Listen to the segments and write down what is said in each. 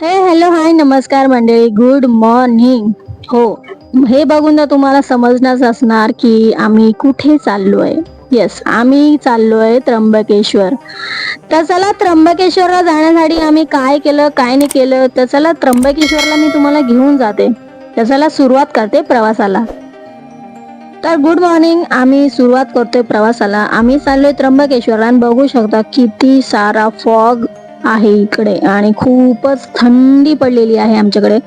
हे hello hi नमस्कार मंडळी. गुड मॉर्निंग हो हे बघून तर तुम्हाला समजणारच असणार की आम्ही कुठे चाललो आहे येस आम्ही चाललो आहे त्र्यंबकेश्वर. तर चला त्र्यंबकेश्वरला जाण्यासाठी आम्ही काय केलं काय नाही केलं तर चला त्र्यंबकेश्वरला मी तुम्हाला घेऊन जाते. तर चला सुरुवात करते प्रवासाला. तर गुड मॉर्निंग आम्ही सुरुवात करतोय प्रवासाला. आम्ही चाललोय त्र्यंबकेश्वरला. आणि बघू शकता किती सारा फॉग आहे इकडे. आणि खूपच थंडी पडलेली आहे आमच्याकडे.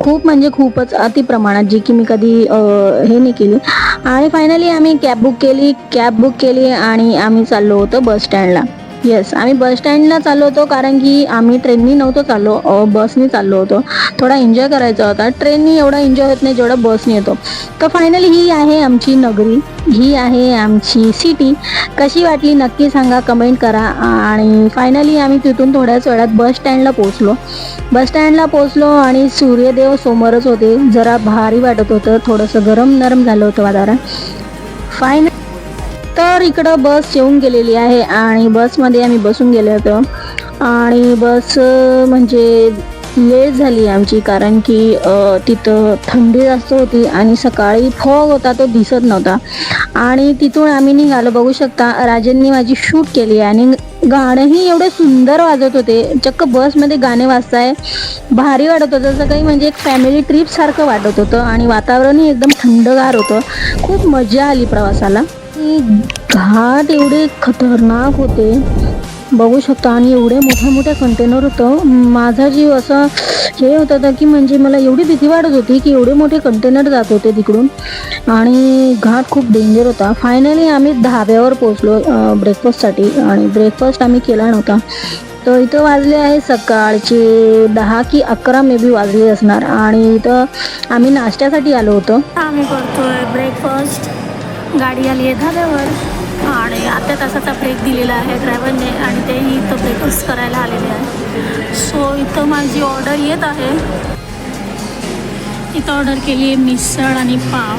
खूप म्हणजे खूपच अति प्रमाणात जी की मी कधी हे नाही केली. आणि फायनली आम्ही कॅब बुक केली. कॅब बुक केली आणि आम्ही चाललो होतो बस स्टँडला येस आम्ही बस स्टँडला चाललो होतो कारण की आम्ही ट्रेननी नव्हतो चाललो बसनी चाललो होतो. थोडा एन्जॉय करायचा होता. ट्रेननी एवढा एन्जॉय होत नाही जेवढा बसनी येतो. तर फायनली ही आहे आमची नगरी. ही आहे आमची सिटी कशी वाटली नक्की सांगा कमेंट करा. आणि फायनली आम्ही तिथून थोड्याच वेळात बस स्टँडला पोहोचलो. बस स्टँडला पोहोचलो आणि सूर्यदेव समोरच होते. जरा भारी वाटत होतं. थोडंसं गरम नरम झालं होतं वातावरण. फायनल तर इकडं बस येऊन गेलेली आहे आणि बसमध्ये आम्ही बसून गेलो होतो. आणि बस म्हणजे लेट झाली आमची कारण की तिथं थंडी जास्त होती आणि सकाळी फॉग होता तो दिसत नव्हता. आणि तिथून आम्ही निघालो. बघू शकता राजेंनी माझी शूट केली आणि गाणंही एवढे सुंदर वाजत होते. चक्क बसमध्ये गाणे वाजताय. भारी वाटत होतं. जसं काही म्हणजे एक फॅमिली ट्रिप सारखं वाटत होतं आणि वातावरणही एकदम थंडगार होतं. खूप मजा आली प्रवासाला. घाट एवढे खतरनाक होते. बघू शकता आणि एवढे मोठ्या मोठ्या कंटेनर होतं. माझा जीव असा हे होत होता की म्हणजे मला एवढी भीती वाटत होती की एवढे मोठे कंटेनर जात होते तिकडून. आणि घाट खूप डेंजर होता. फायनली आम्ही धाब्यावर पोचलो ब्रेकफास्टसाठी आणि ब्रेकफास्ट आम्ही केला नव्हता. तर इथं वाजले आहे सकाळचे दहा की अकरा मे बी वाजले असणार. आणि इथं आम्ही नाश्त्यासाठी आलो होतो. आम्ही करतोय ब्रेकफास्ट गाडी आली आहे धाब्यावर आणि आता तासाचा ब्रेक दिलेला आहे ड्रायव्हरने आणि तेही इथं ब्रेकफास्ट करायला आलेले आहे सो इथं माझी ऑर्डर येत आहे. इथं ऑर्डर केली आहे मिसळ आणि पाव.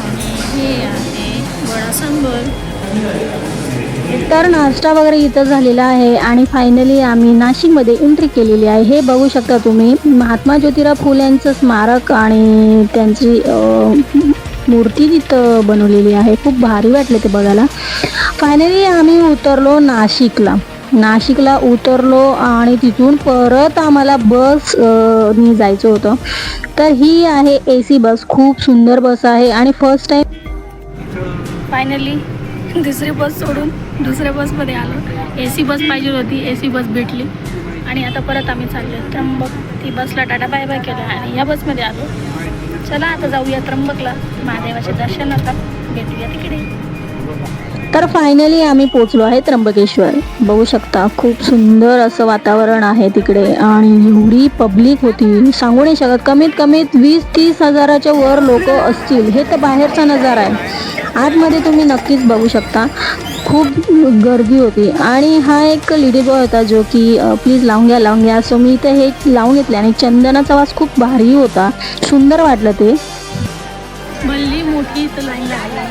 आणि हे आहे वडा सांबर. तर नाश्ता वगैरे इथं झालेला आहे आणि फायनली आम्ही नाशिकमध्ये एंट्री केलेली आहे. हे बघू शकता तुम्ही महात्मा ज्योतिराव फुले यांचं स्मारक आणि त्यांची मूर्ती तिथं बनवलेली आहे. खूप भारी वाटले ते बघायला. फायनली आम्ही उतरलो नाशिकला. नाशिकला उतरलो आणि तिथून परत आम्हाला बस नी जायचं होतं. तर ही आहे ए सी बस. खूप सुंदर बस आहे आणि फर्स्ट टाइम फायनली दुसरी बस सोडून दुसऱ्या बसमध्ये आलो. ए सी बस पाहिजे होती. ए सी बस भेटली. आणि आता परत आम्ही चाललो त्र्यंबक ती बसला टाटा बाय बाय केलं आणि या बसमध्ये आलो. चला आता जाऊया त्र्यंबकला. महादेवाचे दर्शन भेटूया तिकडे. तर फायनली आम्ही पोचलो आहे त्र्यंबकेश्वर. बघू शकता खूप सुंदर असं वातावरण आहे तिकडे. आणि एवढी पब्लिक होती. सांगू नाही शकत. कमीत कमीत वीस तीस हजाराच्या वर लोक असतील. हे तर बाहेरचा नजारा आहे. आतमध्ये तुम्ही नक्कीच बघू शकता. खूप गर्दी होती. आणि हा एक लेडी बॉय होता जो की प्लीज लावून घ्या लावून घ्या. सो मी इथं हे लावून घेतले आणि चंदनाचा वास खूप भारी होता. सुंदर वाटलं ते. भल्ली मोठी लाईन लागली.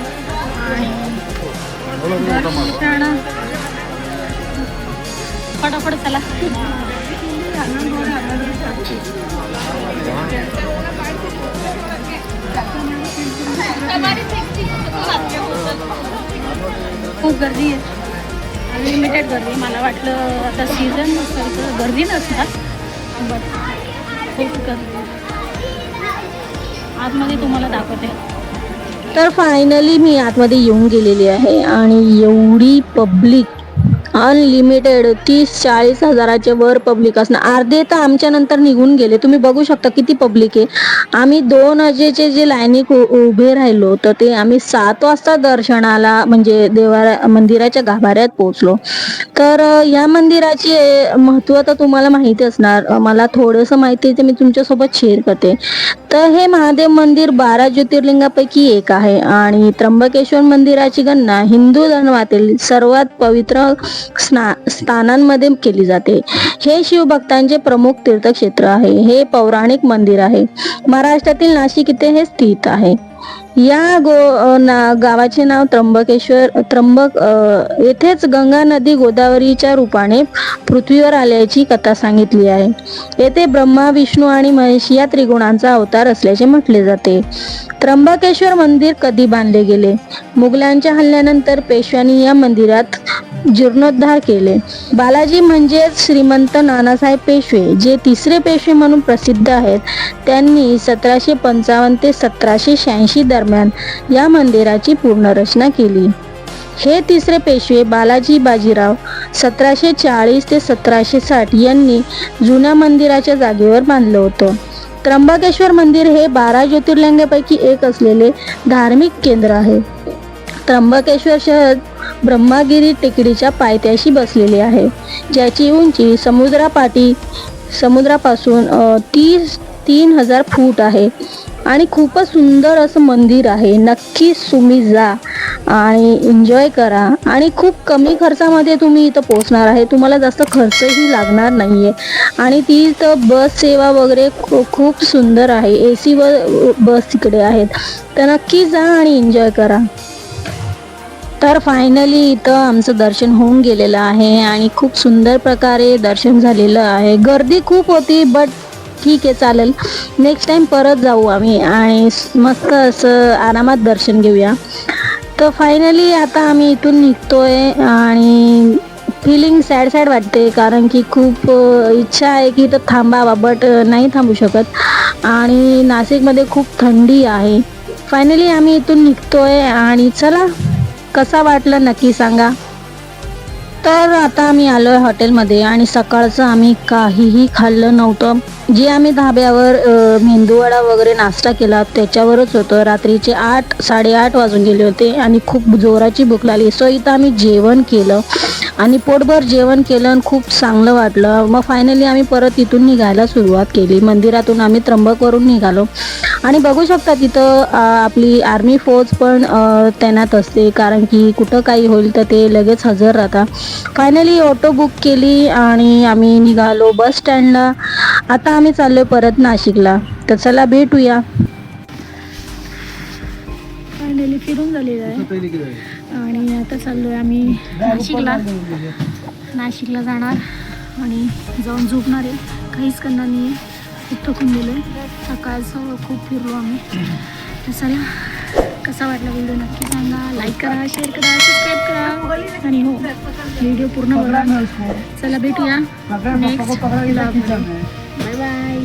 फटाफट चला. खूप गर्दी आहे. अनलिमिटेड गर्दी मला वाटलं आता सीझन नसेल तर गर्दी नसणार बट खूप गर्दी आतमध्ये तुम्हाला दाखवते. तर फायनली मी आतमध्ये येऊन गेलेली आहे आणि एवढी पब्लिक अनलिमिटेड तीस चाळीस हजाराच्या वर पब्लिक असणार अर्धे तर आमच्या नंतर निघून गेले. तुम्ही बघू शकता किती पब्लिक आहे. आम्ही दोन वाजेचे जे लाईनीक उभे राहिलो तर ते आम्ही सात वाजता दर्शनाला म्हणजे देवा मंदिराच्या गाभाऱ्यात पोहोचलो. तर या मंदिराचे महत्त्व तर तुम्हाला माहिती असणार. मला थोडंसं माहिती आहे ते मी तुमच्यासोबत शेअर करते. तर हे महादेव मंदिर बारा ज्योतिर्लिंगापैकी एक आहे आणि त्र्यंबकेश्वर मंदिराची गणना हिंदू धर्मातील सर्वात पवित्र स्ना स्थानांमध्ये केली जाते. हे शिवभक्तांचे प्रमुख तीर्थक्षेत्र आहे. हे पौराणिक मंदिर आहे. महाराष्ट्रातील नाशिक इथे हे स्थित आहे. या गो ना गावाचे नाव त्र्यंबकेश्वर त्र्यंबक येथेच गंगा नदी गोदावरीच्या रूपाने पृथ्वीवर आल्याची कथा सांगितली आहे. येथे ब्रह्मा विष्णू आणि महेश या त्रिगुणांचा अवतार असल्याचे म्हटले जाते. त्र्यंबकेश्वर मंदिर कधी बांधले गेले? मुघलांच्या हल्ल्यानंतर पेशव्यांनी या मंदिरात जीर्णोद्धार केले. बालाजी म्हणजेच श्रीमंत नानासाहेब पेशवे जे तिसरे पेशवे म्हणून प्रसिद्ध आहेत. त्यांनी सतराशे पंचावन्न ते सतराशे शहाऐंशी दरम्यान या मंदिराची पुनर्रचना केली. हे तिसरे पेशवे बालाजी बाजीराव सतराशे चाळीस ते सतराशे साठ यांनी जुन्या मंदिराच्या जागेवर बांधलं होतं. त्र्यंबकेश्वर मंदिर हे बारा ज्योतिर्लिंगापैकी एक असलेले धार्मिक केंद्र आहे. त्र्यंबकेश्वर शहर ब्रह्मागिरी टेकडीच्या पायथ्याशी बसलेले आहे. ज्याची उंची समुद्रापाटी समुद्रापासून तीस तीन हजार फूट आहे. आणि खूपच सुंदर असं मंदिर आहे. नक्कीच तुम्ही जा आणि एन्जॉय करा. आणि खूप कमी खर्चामध्ये तुम्ही इथं पोहोचणार आहे. तुम्हाला जास्त खर्चही लागणार नाही आहे आणि ती इथं बस सेवा वगैरे खू- खूप सुंदर आहे. ए सी व बस तिकडे आहेत. तर नक्की जा आणि एन्जॉय करा. तर फायनली इथं आमचं दर्शन होऊन गेलेलं आहे आणि खूप सुंदर प्रकारे दर्शन झालेलं आहे. गर्दी खूप होती बट ठीक आहे चालेल. नेक्स्ट टाईम परत जाऊ आम्ही आणि मस्त असं आरामात दर्शन घेऊया. तर फायनली आता आम्ही इथून निघतोय आणि फिलिंग सॅड सॅड वाटते कारण की खूप इच्छा आहे की इथं थांबावा बट नाही थांबू शकत. आणि नाशिकमध्ये खूप थंडी आहे. फायनली आम्ही इथून निघतोय आणि चला. कसा वाटलं नक्की सांगा. तर आता आम्ही आलो आहे हॉटेलमध्ये आणि सकाळचं आम्ही काहीही खाल्लं नव्हतं. जे आम्ही धाब्यावर मेंदूवडा वगैरे नाश्ता केला त्याच्यावरच होतं. रात्रीचे आठ साडेआठ वाजून गेले होते आणि खूप जोराची भूक लागली. सो इथं आम्ही जेवण केलं आणि पोटभर जेवण केलं आणि खूप चांगलं वाटलं. मग फायनली आम्ही परत इथून निघायला सुरुवात केली. मंदिरातून आम्ही त्र्यंबकवरून निघालो. आणि बघू शकता तिथं आपली आर्मी फोर्स पण तैनात असते. कारण की कुठं काही होईल तर ते लगेच हजर राहतात. फायनली ऑटो बुक केली आणि आम्ही निघालो बस स्टँडला आता आम्ही चाललोय परत नाशिकला. तर चला भेटूया. फायनली फिरून झालेलं आहे. आणि आता चाललोय आम्ही नाशिकला. नाशिकला जाणार आणि जाऊन झोपणार आहे. काहीच करणार नाही आहे खूप थकून गेलो आहे सकाळचं खूप फिरलो आम्ही. तर चला कसा वाटला व्हिडिओ नक्की सांगा लाईक करा शेअर करा सबस्क्राईब करा आणि हो व्हिडिओ पूर्ण बघा चला भेटूया नेक्स्ट बाय बाय